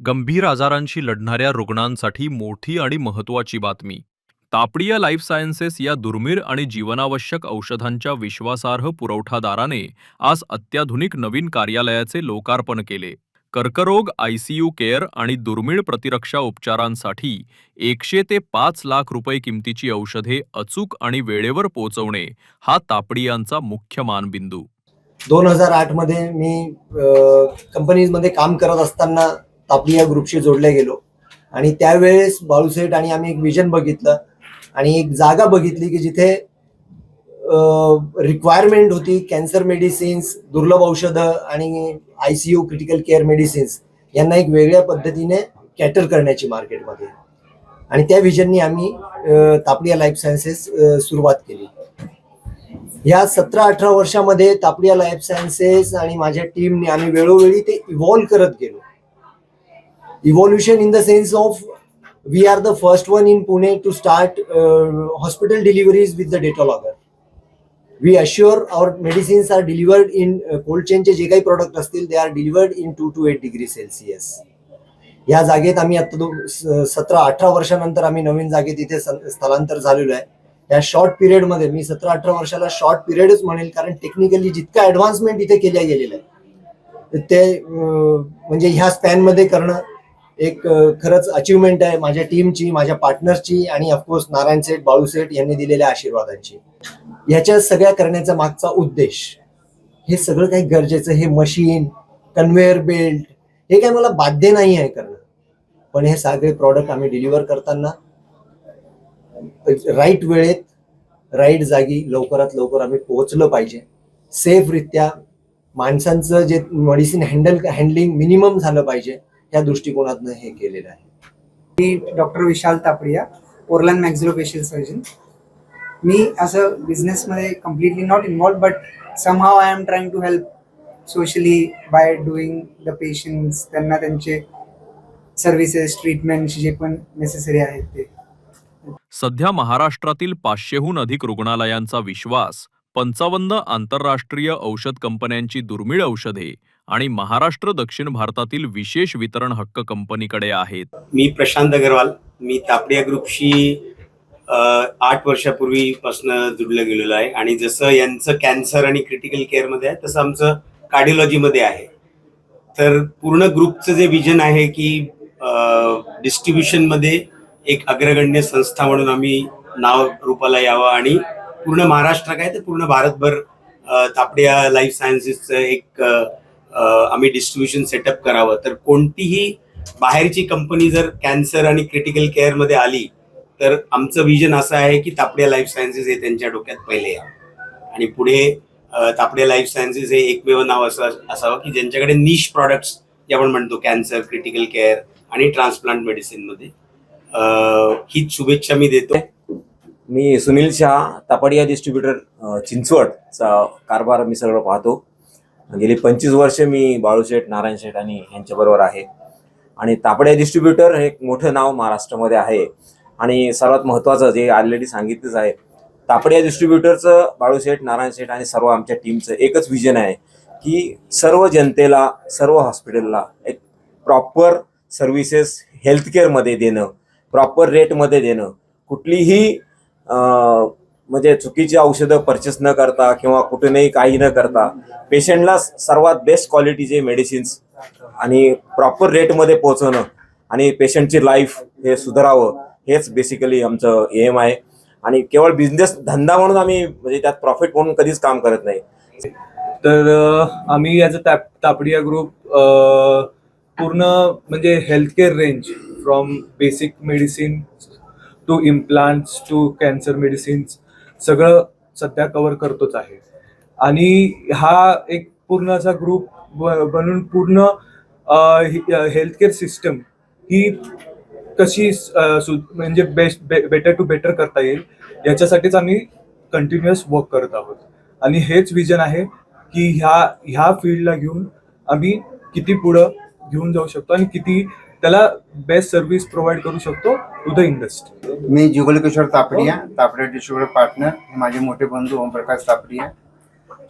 गंभीर आजारांशी लढणाऱ्या रुग्णांसाठी मोठी आणि महत्त्वाची बातमी. तापडिया लाईफ सायन्सेस या दुर्मिळ आणि जीवनावश्यक औषधांच्या विश्वासार्ह पुरवठादाराने आज अत्याधुनिक नवीन कार्यालयाचे लोकार्पण केले. कर्करोग आयसीयू केअर आणि दुर्मिळ प्रतिरक्षा उपचारांसाठी एकशे ते पाच लाख रुपये किमतीची औषधे अचूक आणि वेळेवर पोहोचवणे हा तापडियांचा मुख्य मानबिंदू. दोन हजार आठमध्ये मी कंपनीजमध्ये काम करत असताना तापली या ग्रुपशी जोडले गेलो. आणि त्यावेळेस बाळूसेठ आणि आम्ही एक विजन बघितलं. आणि एक जागा बघितली की जिथे रिक्वायरमेंट होती कॅन्सर मेडिसिन्स दुर्लभ औषधं आणि I C U critical care medicines यांना एक वेगळ्या पद्धतीने कॅटर करण्याची मार्केटमध्ये आणि त्या विजननी आम्ही तापडिया लाईफ सायन्सेस सुरुवात केली. या सतरा अठरा वर्षामध्ये तापडिया लाईफ सायन्सेस आणि माझ्या टीमने आम्ही वेळोवेळी ते इव्हॉल्व्ह करत गेलो. Evolution in the sense of we are the first one in Pune to start hospital deliveries with the data logger we assure our medicines are delivered in cold चेनचे जे काही प्रॉडक्ट असतील they are delivered in two to eight degree celsius या जागेत आम्ही आता सतरा अठरा वर्षानंतर आम्ही नवीन जागेत इथे स्थलांतर झालेलो आहे. या शॉर्ट पिरियडमध्ये मी सतरा अठरा वर्षाला शॉर्ट पिरियडच म्हणेल कारण टेक्निकली जितकं ऍडव्हान्समेंट इथे केल्या गेलेलं आहे ते म्हणजे ह्या स्पॅनमध्ये करणं एक खरंच अचिव्हमेंट आहे माझ्या टीमची माझ्या पार्टनरची आणि ऑफकोर्स नारायण सेठ बाळू सेठ यांनी दिलेल्या आशीर्वादांची. ह्याच्या सगळ्या करण्याचा मागचा उद्देश हे सगळं काही गरजेचं हे मशीन कन्व्हेअर बेल्ट हे काय मला बाध्य नाही आहे करणं. पण हे सगळे प्रॉडक्ट आम्ही डिलिव्हर करताना राईट वेळेत राईट जागी लवकरात लवकर आम्ही पोहोचलं पाहिजे. सेफरित्या माणसांचं जे मेडिसिन हँडल हँडलिंग मिनिमम झालं पाहिजे. या दृष्टिकोनातनं हे केलेलं आहे. Doctor Vishal Tapadia oral and maxillofacial surgeon मी असं बिझनेसमध्ये completely not involved but somehow I am trying to help socially by doing the patients त्यांना त्यांचे सर्व्हिसेस ट्रीटमेंट जे पण नेसेसरी आहेत ते. सध्या महाराष्ट्रातील पाचशेहून अधिक रुग्णालयांचा विश्वास पंचावन्न आंतरराष्ट्रीय औषध कंपन्यांची दुर्मिळ औषधे आणि महाराष्ट्र दक्षिण भारतातील विशेष वितरण हक्क कंपनीकडे आहेत. मी प्रशांत अगरवाल. मी तापडिया ग्रुपशी आठ वर्षापूर्वीपासून जुडलं गेलेलो आहे. आणि जसं यांचं कॅन्सर आणि क्रिटिकल केअरमध्ये आहे तसं आमचं कार्डिओलॉजीमध्ये आहे. तर पूर्ण ग्रुपचं जे विजन आहे की डिस्ट्रीब्युशनमध्ये एक अग्रगण्य संस्था म्हणून आम्ही नाव रूपाला यावं आणि पूर्ण महाराष्ट्र काय तर पूर्ण भारतभर तापडिया लाईफ सायन्सेसचं एक आम्ही डिस्ट्रीब्युशन सेटअप करावं. तर कोणतीही बाहेरची कंपनी जर कॅन्सर आणि क्रिटिकल केअरमध्ये आली तर आमचं विजन असं आहे की तापडिया लाईफ सायन्सेस हे त्यांच्या डोक्यात पहिले यावं. आणि पुढे तापडिया लाईफ सायन्सेस हे एकमेव नाव असं असावं की ज्यांच्याकडे निश प्रॉडक्ट्स जे आपण म्हणतो कॅन्सर क्रिटिकल केअर आणि ट्रान्सप्लांट मेडिसिनमध्ये हीच शुभेच्छा मी देतो. मी सुनील शहा तापडिया डिस्ट्रीब्युटर चिंचवडचा कारभार मी सगळं पाहतो. गेली पंचवीस वर्ष मी बाळूशेठ नारायण शेठ आणि यांच्याबरोबर आहे. आणि तापडिया डिस्ट्रीब्युटर हे एक मोठं नाव महाराष्ट्रामध्ये आहे. आणि सर्वात महत्त्वाचं जे ऑलरेडी सांगितलंच आहे तापडिया डिस्ट्रीब्युटरचं बाळूशेठ नारायण शेठ आणि सर्व आमच्या टीमचं एकच विजन आहे की सर्व जनतेला सर्व हॉस्पिटलला एक प्रॉपर सर्व्हिसेस हेल्थकेअरमध्ये देणं प्रॉपर रेटमध्ये देणं. कुठलीही म्हणजे चुकीची औषधं परचेस न करता किंवा कुठूनही काही न करता पेशंटला सर्वात बेस्ट क्वालिटीचे मेडिसिन्स आणि प्रॉपर रेटमध्ये पोहोचवणं आणि पेशंटची लाईफ हे सुधारावं हेच बेसिकली आमचं एम आहे. आणि केवळ बिझनेस धंदा म्हणून आम्ही म्हणजे त्यात प्रॉफिट म्हणून कधीच काम करत नाही. तर आम्ही ॲज अ ताप तापडिया ग्रुप पूर्ण म्हणजे healthcare range from basic medicine to implants to cancer medicines सगळं सध्या कवर करतोच आहे. आणि हा एक पूर्ण असा ग्रुप बनून पूर्ण हेल्थकेअर सिस्टम ही कशी सु म्हणजे बेस्ट बे बेटर टू बेटर करता येईल याच्यासाठीच आम्ही कंटिन्युअस वर्क करत आहोत. आणि हेच विजन आहे की ह्या ह्या फील्डला घेऊन आम्ही किती पुढं घेऊन जाऊ शकतो आणि किती त्याला बेस्ट सर्व्हिस प्रोव्हाइड करू शकतो टू द इंडस्ट्री. मी जुगलकिशोर तापडिया तापडिया डिस्ट्रीब्युटर पार्टनर. हे माझे मोठे बंधू ओमप्रकाश तापडिया.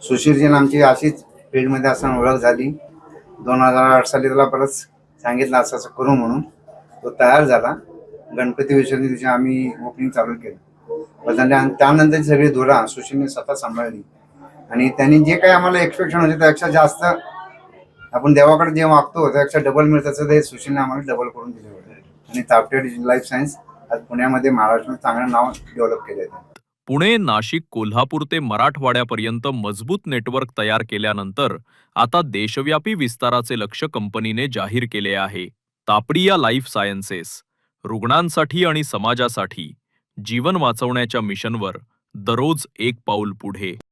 सुशीलजीन आमची अशीच फील्डमध्ये असताना ओळख झाली. दोन हजार आठ साली त्याला परत सांगितलं असं असं करू म्हणून. तो तयार झाला. गणपती विसर्जन दिवशी आम्ही ओपनिंग चालू केलं. पण आणि त्यानंतर सगळी धुरा सुशीलने स्वतः सांभाळली. आणि त्यांनी जे काही आम्हाला एक्सपेक्शन होते त्यापेक्षा जास्त आपण देवाकडे जे मागतो त्यापेक्षा डबल मिळतं असं ते सुशीलने आम्हाला डबल करून दिले होते. आणि तापटे लाईफ सायन्स आज पुण्यामध्ये महाराष्ट्रात चांगलं नाव डेव्हलप केलं आहे पुणे नाशिक कोल्हापूर ते मराठवाड्यापर्यंत मजबूत नेटवर्क तयार केल्यानंतर आता देशव्यापी विस्ताराचे लक्ष कंपनीने जाहीर केले आहे. तापडिया लाईफ सायन्सेस रुग्णांसाठी आणि समाजासाठी जीवन वाचवण्याच्या मिशनवर दररोज एक पाऊल पुढे.